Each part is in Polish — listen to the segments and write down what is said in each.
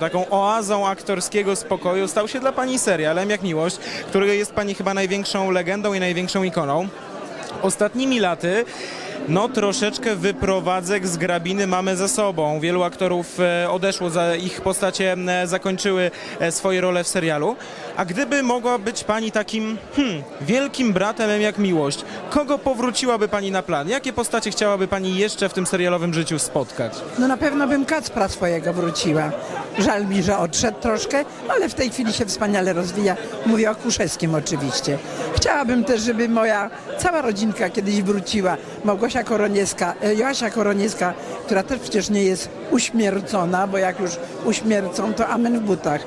Taką oazą aktorskiego spokoju stał się dla pani serial M jak Miłość, który jest pani chyba największą legendą i największą ikoną. Ostatnimi laty no troszeczkę wyprowadzek z grabiny mamy za sobą. Wielu aktorów e, odeszło, ich postacie zakończyły e, swoje role w serialu. A gdyby mogła być pani takim hmm, wielkim bratem jak Miłość, kogo powróciłaby pani na plan? Jakie postacie chciałaby pani jeszcze w tym serialowym życiu spotkać? No na pewno bym Kacpra swojego wróciła. Żal mi, że odszedł troszkę, ale w tej chwili się wspaniale rozwija. Mówię o Kuszewskim oczywiście. Chciałabym też, żeby moja cała rodzinka kiedyś wróciła. Małgosia Koroniewska, e, Joasia Koroniewska, która też przecież nie jest uśmiercona, bo jak już uśmiercą, to amen w butach.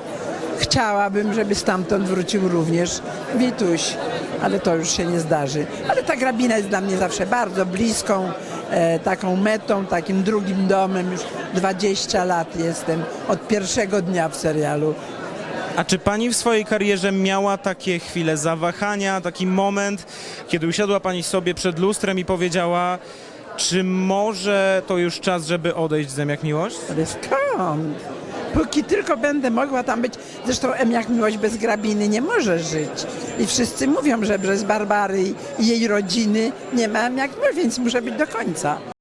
Chciałabym, żeby stamtąd wrócił również Wituś, ale to już się nie zdarzy. Ale ta grabina jest dla mnie zawsze bardzo bliską, e, taką metą, takim drugim domem. Już 20 lat jestem od pierwszego dnia w serialu. A czy pani w swojej karierze miała takie chwile zawahania, taki moment, kiedy usiadła pani sobie przed lustrem i powiedziała, czy może to już czas, żeby odejść z Zem jak Miłość? Ale skąd? Póki tylko będę mogła tam być. Zresztą M jak miłość bez grabiny nie może żyć. I wszyscy mówią, że bez Barbary i jej rodziny nie ma M jak miłość, więc muszę być do końca.